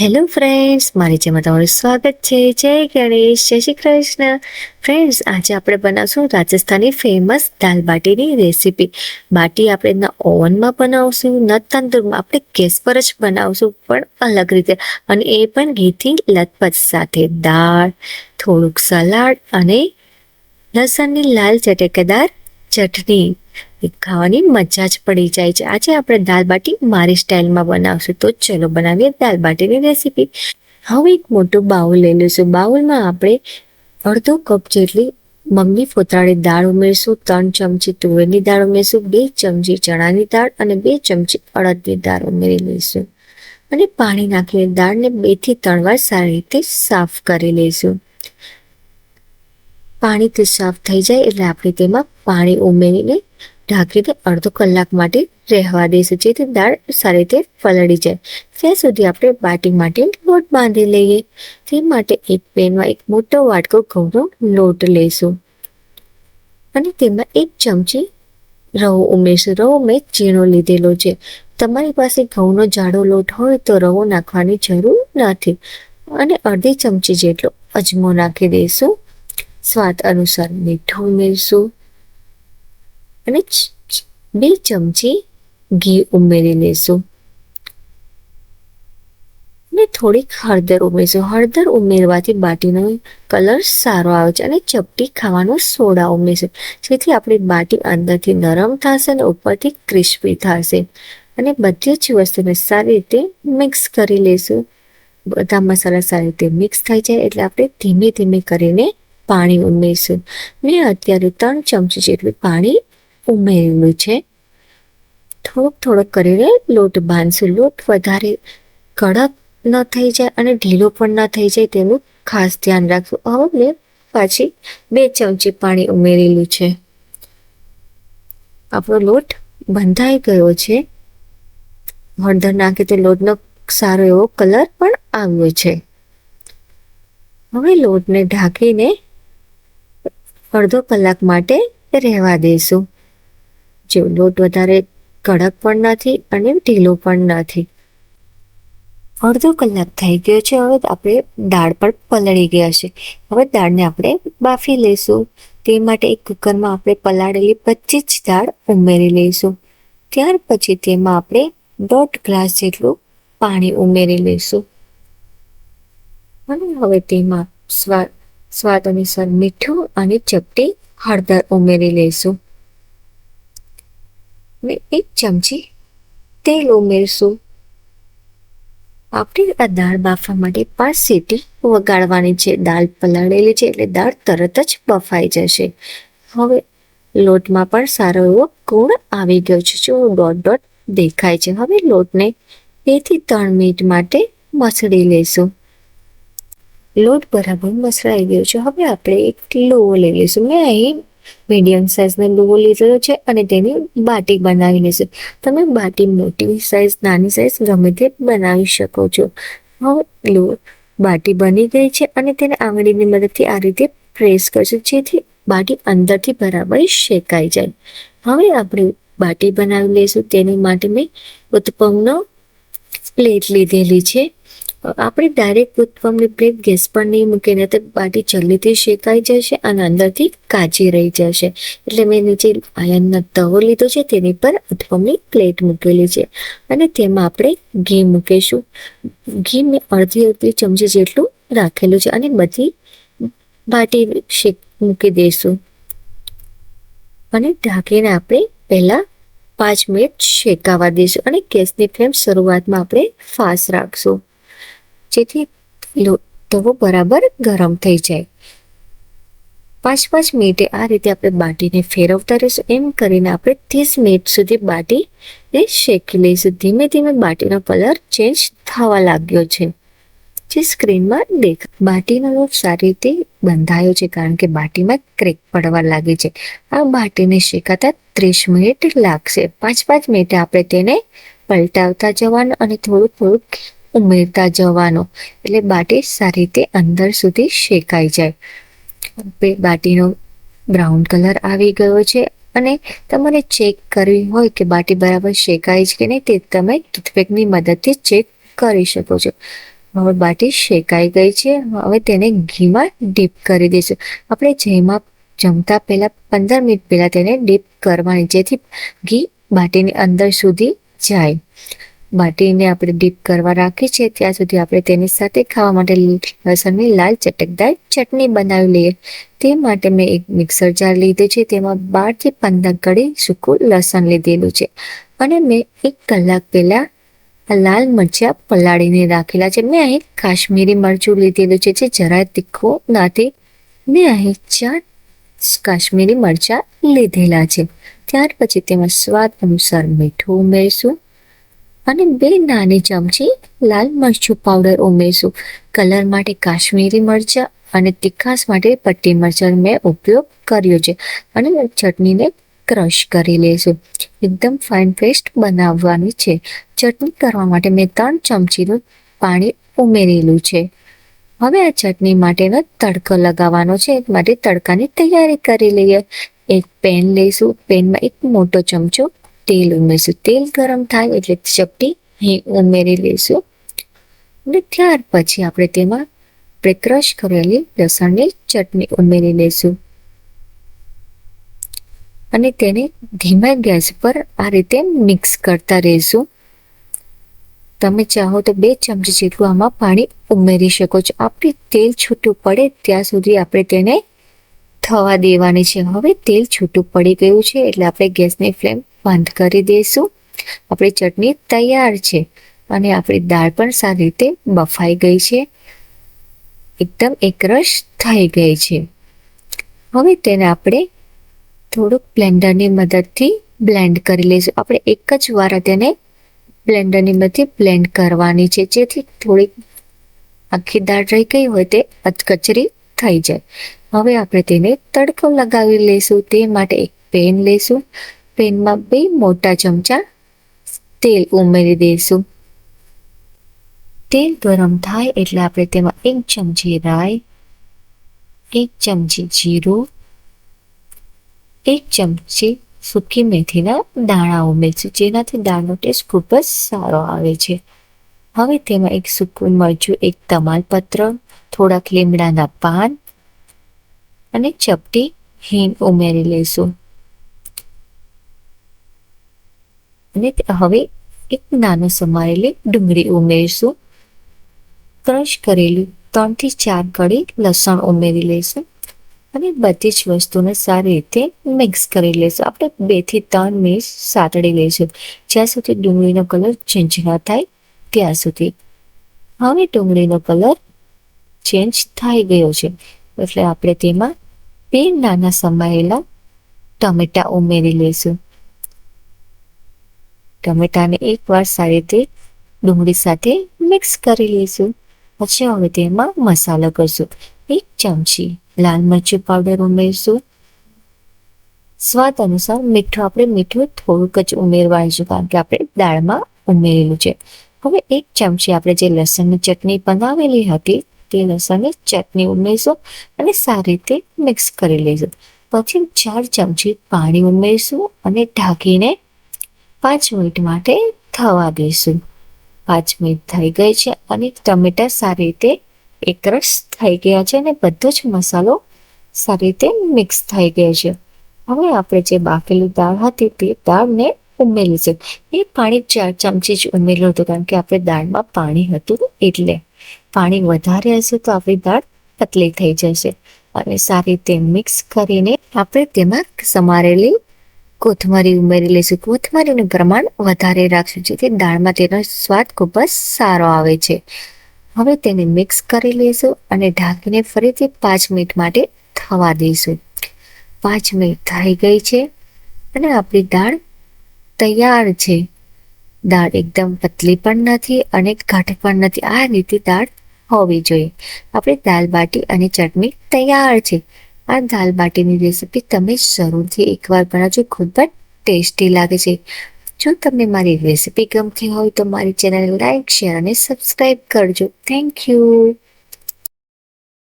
Hello friends, મારી જેમાં તમારું સ્વાગત છે. જય ગણેશ, જય શ્રી કૃષ્ણ. ફ્રેન્ડ્સ, આજે આપણે બનાવશું રાજસ્થાની ફેમસ દાલ બાટીની રેસીપી બાટી આપણે ન ઓવનમાં બનાવશું, ન તંદુરમાં, આપણે ગેસ પર જ બનાવશું, પણ અલગ રીતે. અને એ પણ ઘીથી લથપથ સાથે. દાળ, થોડુંક સલાડ અને લસણની લાલ ચટેકેદાર ચટણી. ખાવાની મજા જ પડી જાય છે. આજે આપણે દાલ બાટી મારી સ્ટાઇલમાં બનાવશું. તો ચલો બનાવીએ દાલ બાટીની રેસીપી. હવે એક મોટું બાઉલ લઈ લઈશું. બાઉલમાં આપણે અડધો કપ જેટલી મગની ફોતરાળી દાળ ઉમેરશું, ત્રણ ચમચી તુવેરની દાળ ઉમેરશું, બે ચમચી ચણાની દાળ અને બે ચમચી અડદની દાળ ઉમેરી લઈશું. અને પાણી નાખીને દાળને બેથી ત્રણ વાર સારી રીતે સાફ કરી લઈશું. પાણીથી સાફ થઈ જાય એટલે આપણે તેમાં પાણી ઉમેરીને ઢાંકીને અડધો કલાક માટે રહેવા દઈશું. જેથી દાળ સારી રીતે પલળી જાય. ત્યાં સુધી આપણે બાટી માટે લોટ બાંધી લઈએ. તે માટે એક પેનમાં એક મોટો વાટકો ઘઉંનો લોટ લઈશું. અને તેમાં એક ચમચી રવો ઉમેરશું. રવો મેં ઝીણો લીધેલો છે. તમારી પાસે ઘઉંનો જાડો લોટ હોય તો રવો નાખવાની જરૂર નથી. અને અડધી ચમચી જેટલો અજમો નાખી દઈશું. સ્વાદ અનુસાર મીઠું ઉમેરશું અને બે ચમચી ઘી ઉમેરી લઈશું ને થોડીક હળદર ઉમેરશું. હળદર ઉમેરવાથી બાટીનો કલર સારો આવે છે અને ચપટી ખાવાનો સોડા ઉમેરશું. જેથી આપણી બાટી અંદરથી નરમ થશે અને ઉપરથી ક્રિસ્પી થશે. અને બધી જ વસ્તુને સારી રીતે મિક્સ કરી લઈશું બધા મસાલા સારી રીતે મિક્સ થઈ જાય એટલે આપણે ધીમે ધીમે કરીને પાણી ઉમેરીશું. મેં અત્યારે ત્રણ ચમચી જેટલું પાણી ઉમેરેલું છે. થોડોક થોડોક કરીને લોટ બાંધશું. લોટ વધારે કડક ન થઈ જાય અને ઢીલો પણ ન થઈ જાય તેનું ખાસ ધ્યાન રાખશું. હવે મેં પાછી બે ચમચી પાણી ઉમેરેલું છે. આપણો લોટ બંધાઈ ગયો છે. હળદર નાખે તો લોટનો સારો એવો કલર પણ આવ્યો છે. હવે લોટને ઢાંકીને અડધો કલાક માટે રહેવા દઈશું જો લોટ વધારે કડક પણ નથી અને ઢીલો પણ નથી. અડધો કલાક થઈ ગયો છે, હવે આપણે દાળ પણ પલળી ગયા છે. હવે દાળને આપણે બાફી લઈશું. તે માટે એક કુકરમાં આપણે પલાળેલી પચીસ દાળ ઉમેરી લઈશું. ત્યાર પછી તેમાં આપણે દોઢ ગ્લાસ જેટલું પાણી ઉમેરી લઈશું. અને હવે તેમાં સ્વાદ સ્વાદ અનુસાર મીઠું અને ચપટી હળદર ઉમેરી લઈશું. ને એક ચમચી તેલ ઉમેરશું. આપણે આ દાળ બાફવા માટે પાંચ સીટી વગાડવાની છે. દાળ પલાળેલી છે એટલે દાળ તરત જ બફાઈ જશે. હવે લોટમાં પણ સારો એવો ગુણ આવી ગયો છે. જો ડોટ ડોટ દેખાય છે. હવે લોટને બેથી ત્રણ મિનિટ માટે મસળી લઈશું. લોટ બરાબર મસળાઈ ગયો છે. હવે આપણે એક લોવો લઈ લઈશું. મેં અહીં મીડિયમ સાઇઝનો લોવો લીધેલો છે અને તેની બાટી બનાવી લઈશું. તમે બાટી મોટી સાઇઝ નાની સાઇઝ ગમે તે બનાવી શકો છો. હવે લો, બાટી બની ગઈ છે અને તેને આંગળીની મદદથી આ રીતે પ્રેસ કરશું, જેથી બાટી અંદરથી બરાબર શેકાઈ જાય. હવે આપણે બાટી બનાવી લઈશું. તેની માટે મેં ઉત્પમનો પ્લેટ લીધેલી છે. આપણે ડાયરેક્ટ ઉત્પમની પ્લેટ ગેસ પર નહીં મૂકીને તો બાટી જલ્દીથી શેકાઈ જશે અને અંદરથી કાચી રહી જશે. એટલે મેં નીચે આયનનો તવો લીધો છે, તેની પર ઉત્પમની પ્લેટ મૂકેલી છે. અને તેમાં આપણે ઘી મૂકીશું. ઘી મેં અડધી અડધી ચમચી જેટલું રાખેલું છે અને બધી બાટી શેક મૂકી દઈશું. અને ઢાંકીને આપણે પહેલાં પાંચ મિનિટ શેકાવા દઈશું અને ગેસની ફ્લેમ શરૂઆતમાં આપણે ફાસ્ટ રાખશું. જેથી તવો બરાબર ગરમ થઈ જાય. પાંચ પાંચ મિનિટે આ રીતે આપણે બાટીને ફેરવતા રહીશું. એમ કરીને આપણે ત્રીસ મિનિટ સુધી બાટીને શેકી લઈશું. ધીમે ધીમે બાટીનો કલર ચેન્જ થવા લાગ્યો છે. જે સ્ક્રીનમાં દેખ, બાટીનો લોટ સારી રીતે બંધાયો છે કારણ કે બાટીમાં ક્રેક પડવા લાગી છે. આ બાટીને શેકાતા ત્રીસ મિનિટ લાગશે. પાંચ પાંચ મિનિટે આપણે તેને પલટાવતા જવાનું અને થોડુંક થોડુંક ઉમેરતા જવાનો. એટલે બાટી સારી રીતે અંદર સુધી શેકાઈ જાય. બાટીનો બ્રાઉન કલર આવી ગયો છે અને તમારે ચેક કરવી હોય કે બાટી બરાબર શેકાય છે કે નહીં તે તમે ટૂથપેકની મદદથી ચેક કરી શકો છો. હવે બાટી શેકાઈ ગઈ છે. હવે તેને ઘીમાં ડીપ કરી દઈશું. આપણે જેમાં જમતા પહેલા પંદર મિનિટ પહેલા તેને ડીપ કરવાની જેથી ઘી બાટીની અંદર સુધી જાય. બાટીને આપણે ડીપ કરવા રાખી છે. ત્યાં સુધી આપણે તેની સાથે ખાવા માટે લસણની લાલ ચટકદાર ચટણી બનાવી લઈએ. તે માટે મેં એક મિક્સર જાર લીધું છે. તેમાં બારથી પંદર કડી સૂકું લસણ લીધેલું છે. અને મેં એક કલાક પહેલા લાલ મરચાં પલાળીને રાખેલા છે. મેં અહીં કાશ્મીરી મરચું લીધેલું છે જે જરાય તીખું નથી. મેં અહીં ચાર કાશ્મીરી મરચાં લીધેલા છે. ત્યાર પછી તેમાં સ્વાદ અનુસાર મીઠું ઉમેરશું. અને બે નાની ચમચી લાલ મરચું પાવડર ઉમેરશું. કલર માટે કાશ્મીરી મરચાં અને તીખાસ માટે પટ્ટી મરચાં મેં ઉપયોગ કર્યો છે. અને ચટણીને ક્રશ કરી લઈશું એકદમ ફાઇન પેસ્ટ બનાવવાની છે. ચટણી કરવા માટે મેં ત્રણ ચમચીનું પાણી ઉમેરેલું છે. હવે આ ચટણી માટેનો તડકો લગાવવાનો છે. માટે તડકાની તૈયારી કરી લઈએ. એક પેન લઈશું. પેનમાં એક મોટો ચમચો તેલ ઉમેરશું. તેલ ગરમ થાય એટલે ચપટી ઉમેરી લઈશું. અને ત્યાર પછી આપણે તેમાં આપણે કરેલી લસણની ચટણી ઉમેરી લઈશું. અને તેને ધીમા ગેસ પર આ રીતે મિક્સ કરતા રહીશું. તમે ચાહો તો બે ચમચી જેટલું આમાં પાણી ઉમેરી શકો છો. આપણે તેલ છૂટું પડે ત્યાં સુધી આપણે તેને થવા દેવાની છે. હવે તેલ છૂટું પડી ગયું છે એટલે આપણે ગેસની ફ્લેમ બંધ કરી દઈશું આપણી ચટણી તૈયાર છે અને આપણી દાળ પણ સારી રીતે બફાઈ ગઈ છે. એકદમ એકરસ થઈ ગઈ છે. હવે તેને આપણે થોડુંક બ્લેન્ડરની મદદથી બ્લેન્ડ કરી લઈશું. આપણે એક જ વાર તેને બ્લેન્ડરની મદદથી બ્લેન્ડ કરવાની છે. જેથી થોડીક આખી દાળ રહી ગઈ હોય તે અધકચરી થઈ જાય. હવે આપણે તેને તડકો લગાવી લઈશું. તે માટે એક પેન લઈશું. પેનમાં બે મોટા ચમચા તેલ ઉમેરી દઈશું. તેલ ગરમ થાય એટલે આપણે તેમાં એક ચમચી રાઈ, એક ચમચી જીરું, એક ચમચી સૂકી મેથીના દાણા ઉમેરશું, જેનાથી દાળનો ટેસ્ટ ખૂબ જ સારો આવે છે. હવે તેમાં એક સૂકું મરચું, એક તમાલપત્ર, થોડાક લીમડાના પાન અને ચપટી હિંગ ઉમેરી લઈશું. અને હવે એક નાનો સમારેલી ડુંગળી ઉમેરીશું. ક્રશ કરેલું, ત્રણથી ચાર કડી લસણ ઉમેરી લઈશું અને બધી જ વસ્તુને સારી રીતે મિક્સ કરી લઈશું. આપણે બેથી ત્રણ મિનિટ સાતડી લઈશું. જ્યાં સુધી ડુંગળીનો કલર ચેન્જ ન થાય, ત્યાં સુધી. હવે ડુંગળીનો કલર ચેન્જ થઈ ગયો છે. એટલે આપણે તેમાં બે નાના સમાયેલા ટમેટા ઉમેરી લઈશું. ટમેટાને એકવાર સારી રીતે ડુંગળી સાથે મિક્સ કરી લઈશું. પછી હવે તેમાં મસાલો કરશું. એક ચમચી લાલ મરચી પાવડર ઉમેરશું. સ્વાદ અનુસાર મીઠું, આપણે મીઠું થોડુંક જ ઉમેરવાનું કારણ કે આપણે દાળમાં ઉમેરેલું છે. હવે એક ચમચી આપણે જે લસણની ચટણી બનાવેલી હતી, તે લસણની ચટણી ઉમેરશું અને સારી રીતે મિક્સ કરી લઈશું. પછી ચાર ચમચી પાણી ઉમેરશું અને ઢાંકીને પાંચ મિનિટ માટે થવા દઈશું. પાંચ મિનિટ થઈ ગઈ છે અને ટમેટા સારી રીતે એકરસ થઈ ગયા છે અને બધો જ મસાલો સારી રીતે મિક્સ થઈ ગયો છે. હવે આપણે જે બાફેલી દાળ હતી તે દાળને ઉમેરીશું. એ પાણી ચાર ચમચી જ ઉમેર્યું હતું કારણ કે આપણે દાળમાં પાણી હતું એટલે. પાણી વધારે હશે તો આપણી દાળ પતલી થઈ જશે. અને સારી રીતે મિક્સ કરીને આપણે તેમાં સમારેલી કોથમરી ઉમેરી લઈશું. કોથમરીનું પ્રમાણ વધારે રાખશું, જેથી દાળમાં તેનો સ્વાદ ખૂબ જ સારો આવે છે. હવે તેને મિક્સ કરી લઈશું અને ઢાંકીને ફરીથી પાંચ મિનિટ માટે થવા દઈશું. પાંચ મિનિટ થઈ ગઈ છે અને આપણી દાળ તૈયાર છે. દાળ એકદમ પતલી પણ નથી અને ઘાટ પણ નથી. આ રીતે દાળ હોવી જોઈએ. આપણી દાલ બાટી અને ચટણી તૈયાર છે. આ દાલ બાટીની રેસીપી તમે જરૂરથી એકવાર બનાવજો. ખૂબ જ ટેસ્ટી લાગે છે. જો તમને મારી રેસીપી ગમતી હોય તો મારી ચેનલ લાઈક, શેર અને સબસ્ક્રાઈબ કરજો. Thank you.